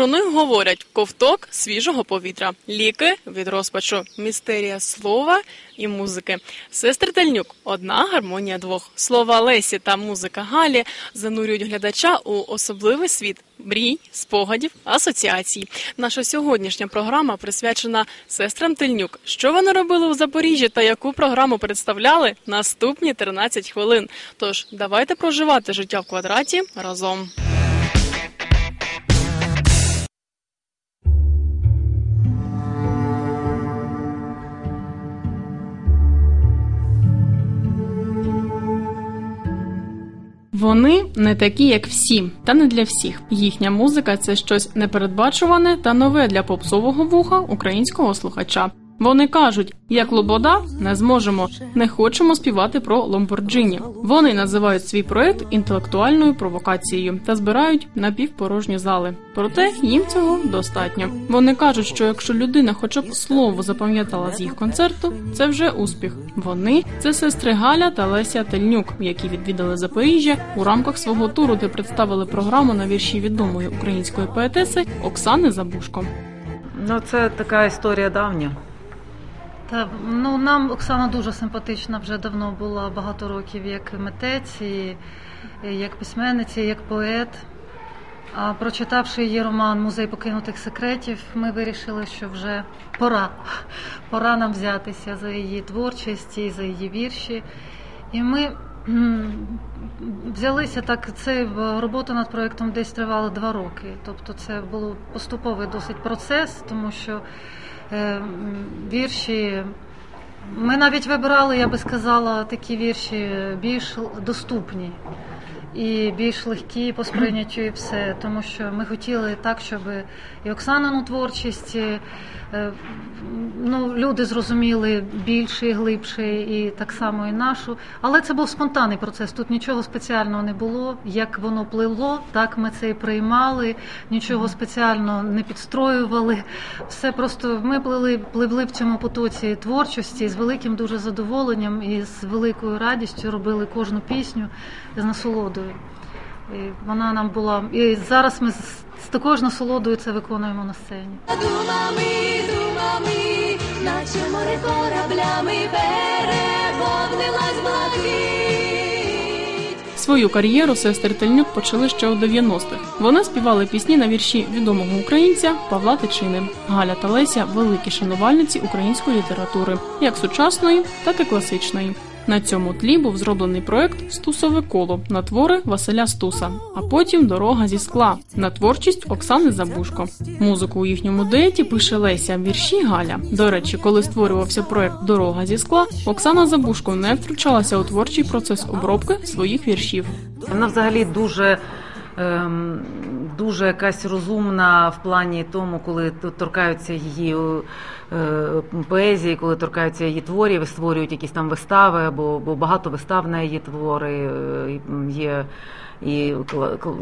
Про них говорять ковток свіжого повітря, ліки від розпачу, містерія слова і музики. Сестри Тельнюк одна гармонія двох. Слова Лесі та музика Галі занурюють глядача у особливий світ мрій, спогадів, асоціацій. Наша сьогоднішня програма присвячена сестрам Тельнюк. Що вони робили у Запоріжжі та яку програму представляли наступні 13 хвилин. Тож давайте проживати життя в квадраті разом. Вони не такі, як всі, та не для всіх. Їхня музика це щось непередбачуване та нове для попсового вуха українського слухача. Вони кажуть, як Лобода не зможемо, не хочемо співати про Ломборджині. Вони називають свій проект інтелектуальною провокацією та збирають напівпорожні зали. Проте їм цього достатньо. Вони кажуть, що якщо людина, хоча б слово запам'ятала з їх концерту, це вже успіх. Вони це сестри Галя та Леся Тельнюк, які відвідали Запоріжжя у рамках свого туру, де представили програму на вірші відомої української поетеси Оксани Забушко. Ну, це така історія давня. Та ну нам Оксана дуже симпатична вже давно була багато років як митець, і як письменниця, і як поет. А прочитавши її роман Музей покинутих секретів, ми вирішили, що вже пора. Пора нам взятися за її творчість і за її вірші. І ми взялися так. Це робота над проєктом десь тривала два роки. Тобто, це був поступовий досить процес, тому що. Е, вірші. Ми навіть вибирали, я би сказала, такі вірші більш доступні і більш легкі по сприйняттю і все. Тому що ми хотіли так, щоб і Оксанину творчість Е, ну, люди зрозуміли більше і глибше, і так само і нашу. Але це був спонтанний процес. Тут нічого спеціального не було. Як воно пливло, так ми це і приймали, нічого спеціально не підстроювали. Все просто ми плили, пливли в цьому потоці творчості з великим дуже задоволенням і з великою радістю робили кожну пісню з насолодою. І Вона нам була і зараз ми з такою ж насолодою це виконуємо на сцені. Думами, думами, наче море кораблями переповнилась блакить. Свою кар'єру сестри Тельнюк почали ще у 90-х. Вони співали пісні на вірші відомого українця Павла Тичини. Галя та Леся великі шанувальниці української літератури, як сучасної, так і класичної. На цьому тлі був зроблений проект Стусове коло на твори Василя Стуса, а потім Дорога зі скла на творчість Оксани Забушко. Музику у їхньому дуеті пише Леся вірші Галя. До речі, коли створювався проект Дорога зі скла, Оксана Забушко не втручалася у творчий процес обробки своїх віршів. Вона взагалі дуже ем, дуже якась розумна в плані тому, коли торкаються її поезії, коли торкаються її творів, створюють якісь там вистави, або, бо багато вистав на її твори е, є. І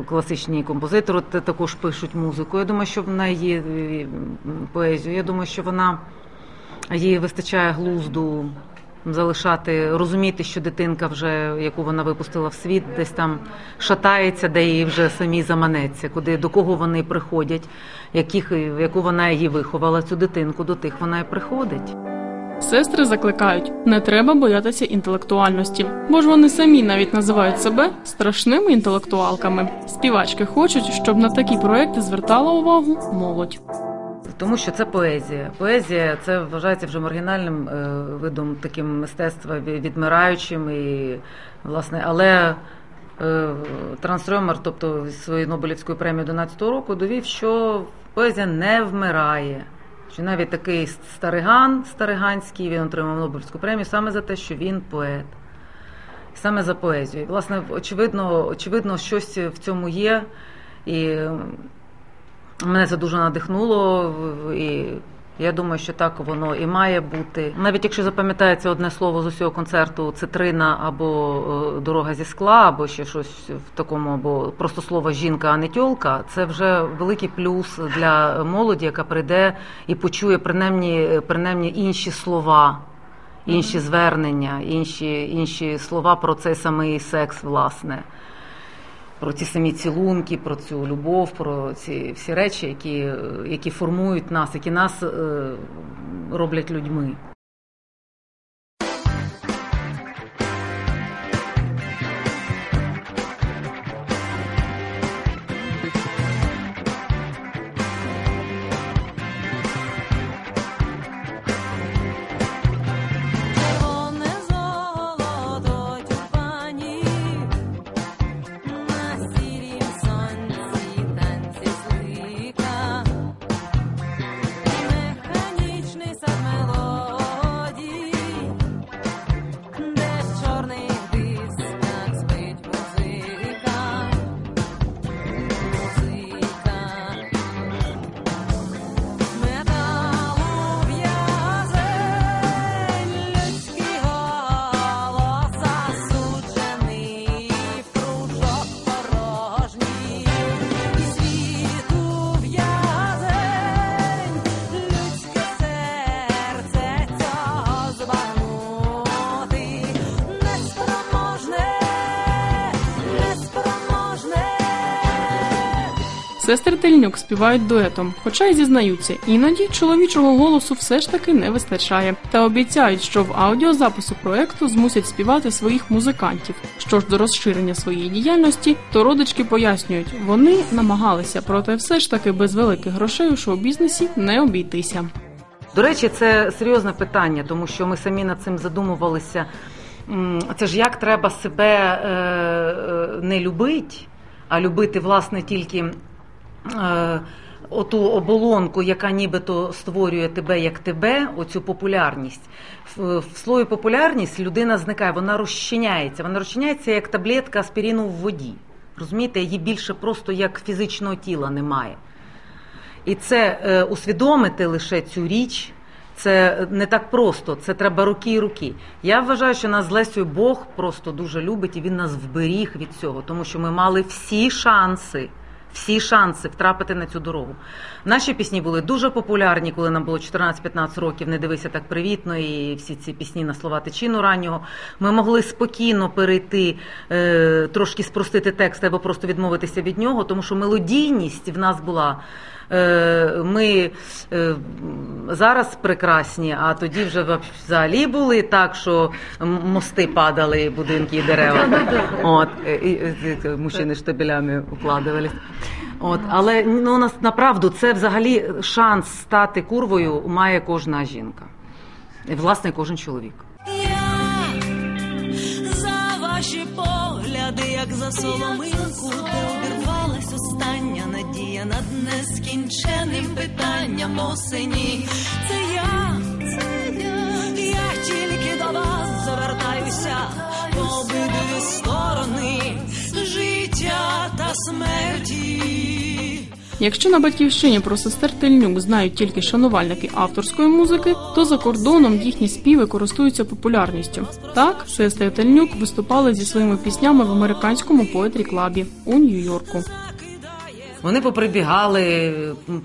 класичні композитори також пишуть музику. Я думаю, що вона її е, поезію. Я думаю, що вона їй вистачає глузду залишати, розуміти, що дитинка, вже яку вона випустила в світ, десь там шатається, де її вже самі заманеться, куди до кого вони приходять, яких яку вона її виховала, цю дитинку до тих вона і приходить. Сестри закликають, не треба боятися інтелектуальності, бо ж вони самі навіть називають себе страшними інтелектуалками. Співачки хочуть, щоб на такі проекти звертала увагу молодь тому що це поезія. Поезія це вважається вже маргінальним е, видом таким мистецтва відмираючим і власне, але е, Трансрьомер, тобто своєю Нобелівською премією 11-го року, довів, що поезія не вмирає. Що навіть такий стариган стариганський він отримав Нобелівську премію саме за те, що він поет, саме за поезію. І, власне, очевидно, очевидно, щось в цьому є. І Мене це дуже надихнуло, і я думаю, що так воно і має бути. Навіть якщо запам'ятається одне слово з усього концерту цитрина або е, дорога зі скла, або ще щось в такому, або просто слово жінка, а не тьолка, це вже великий плюс для молоді, яка прийде і почує принаймні, принаймні інші слова. Інші звернення, інші інші слова про цей самий секс, власне. Про ці самі цілунки, про цю любов, про ці всі речі, які, які формують нас, які нас е, роблять людьми. Сестри Тельнюк співають дуетом, хоча й зізнаються, іноді чоловічого голосу все ж таки не вистачає, та обіцяють, що в аудіозапису проекту змусять співати своїх музикантів. Що ж до розширення своєї діяльності, то родички пояснюють, вони намагалися, проте все ж таки без великих грошей у шоу-бізнесі не обійтися. До речі, це серйозне питання, тому що ми самі над цим задумувалися. Це ж як треба себе е, е, не любити, а любити, власне, тільки оту оболонку, яка нібито створює тебе як тебе, оцю популярність. В, слові популярність людина зникає, вона розчиняється. Вона розчиняється як таблетка аспірину в воді. Розумієте, її більше просто як фізичного тіла немає. І це е, усвідомити лише цю річ. Це не так просто, це треба руки і руки. Я вважаю, що нас з Лесею Бог просто дуже любить і він нас вберіг від цього, тому що ми мали всі шанси, всі шанси втрапити на цю дорогу. Наші пісні були дуже популярні, коли нам було 14-15 років. Не дивися так привітно, і всі ці пісні на слова течіну раннього. Ми могли спокійно перейти, е, трошки спростити текст або просто відмовитися від нього, тому що мелодійність в нас була. Е, Ми е, зараз прекрасні, а тоді вже взагалі були так, що мости падали, будинки і дерева. От, е, і, мужчини штабелями укладувались. От, але ну, нас направду це взагалі шанс стати курвою має кожна жінка. І, власне, кожен чоловік. Я за ваші погляди, як за соломинку, де обірвалась остання нескінченим питанням осені. Це я, це я, я тільки до вас завертаюся по обидві сторони життя та смерті. Якщо на батьківщині про сестер Тельнюк знають тільки шанувальники авторської музики, то за кордоном їхні співи користуються популярністю. Так, сестри Тельнюк виступали зі своїми піснями в американському поетрі клабі у Нью-Йорку. Вони поприбігали,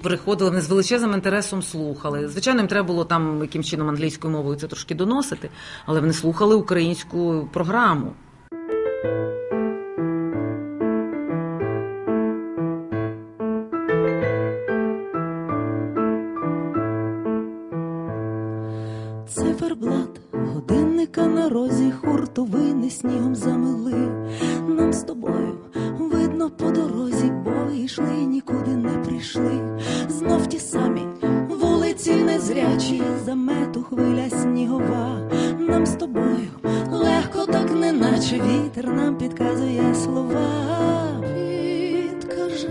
приходили, вони з величезним інтересом слухали. Звичайно, їм треба було там яким чином англійською мовою це трошки доносити, але вони слухали українську програму. Циферблат, годинника на розі, хуртовини снігом замили. Нам з тобою бо йшли і нікуди не прийшли. Знов ті самі вулиці незрячі, замету хвиля снігова. Нам з тобою легко, так неначе вітер нам підказує слова. Підкажи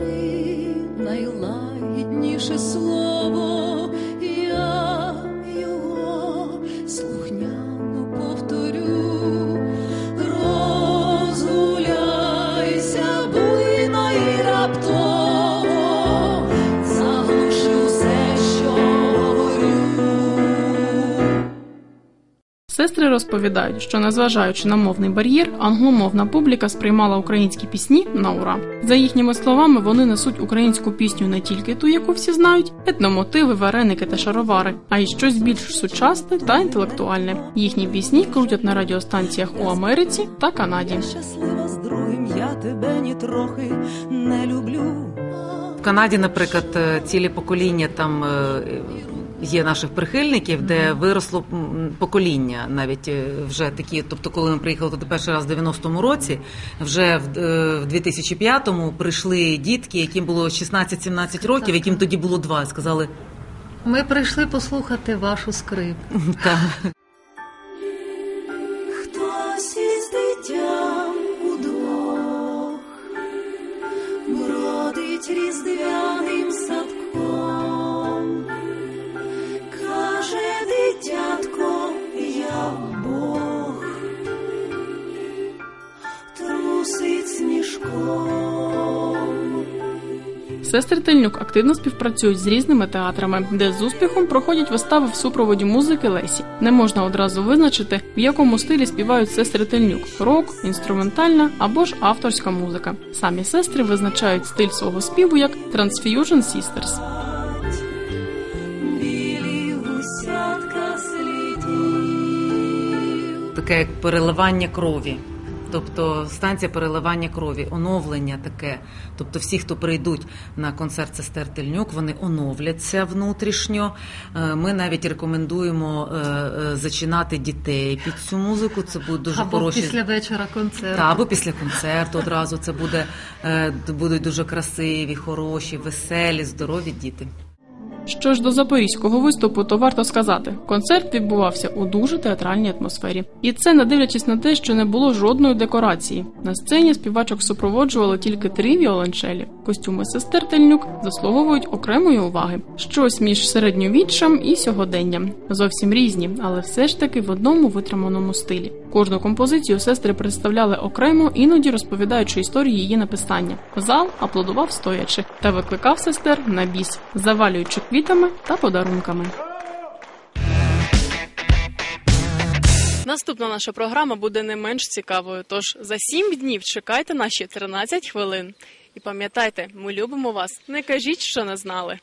найлагідніше слово, Сестри розповідають, що незважаючи на мовний бар'єр, англомовна публіка сприймала українські пісні на ура. За їхніми словами, вони несуть українську пісню не тільки ту, яку всі знають, етномотиви, вареники та шаровари, а й щось більш сучасне та інтелектуальне. Їхні пісні крутять на радіостанціях у Америці та Канаді. Щаслива з другим, я тебе нітрохи не люблю. В Канаді, наприклад, е, цілі покоління там е, є наших прихильників, де виросло покоління, навіть е, вже такі. Тобто, коли ми приїхали туди перший раз в 90-му році, вже в, е, в 2005-му прийшли дітки, яким було 16-17 років, яким тоді було два. Сказали, Ми прийшли послухати вашу скрипку. так. Хтось із дитям удвох бродить різдвяним садком, Сестри Тельнюк активно співпрацюють з різними театрами, де з успіхом проходять вистави в супроводі музики Лесі. Не можна одразу визначити, в якому стилі співають сестри Тельнюк рок, інструментальна або ж авторська музика. Самі сестри визначають стиль свого співу як Transfusion Sisters. Таке як переливання крові. Тобто станція переливання крові, оновлення таке. Тобто, всі, хто прийдуть на концерт сестер Тельнюк, вони оновляться внутрішньо. Е, Ми навіть рекомендуємо е, е, зачинати дітей під цю музику. Це будуть дуже Або хороші після вечора концерту. та, або після концерту одразу. Це буде будуть дуже красиві, хороші, веселі, здорові діти. Що ж до запорізького виступу, то варто сказати, концерт відбувався у дуже театральній атмосфері, і це не дивлячись на те, що не було жодної декорації. На сцені співачок супроводжували тільки три віолончелі. Костюми сестер Тельнюк заслуговують окремої уваги. Щось між середньовіччям і сьогоденням. Зовсім різні, але все ж таки в одному витриманому стилі. Кожну композицію сестри представляли окремо, іноді розповідаючи історію її написання. Зал аплодував стоячи та викликав сестер на біс, завалюючи квітами та подарунками. Наступна наша програма буде не менш цікавою. Тож за сім днів чекайте наші 13 хвилин. І пам'ятайте, ми любимо вас. Не кажіть, що не знали.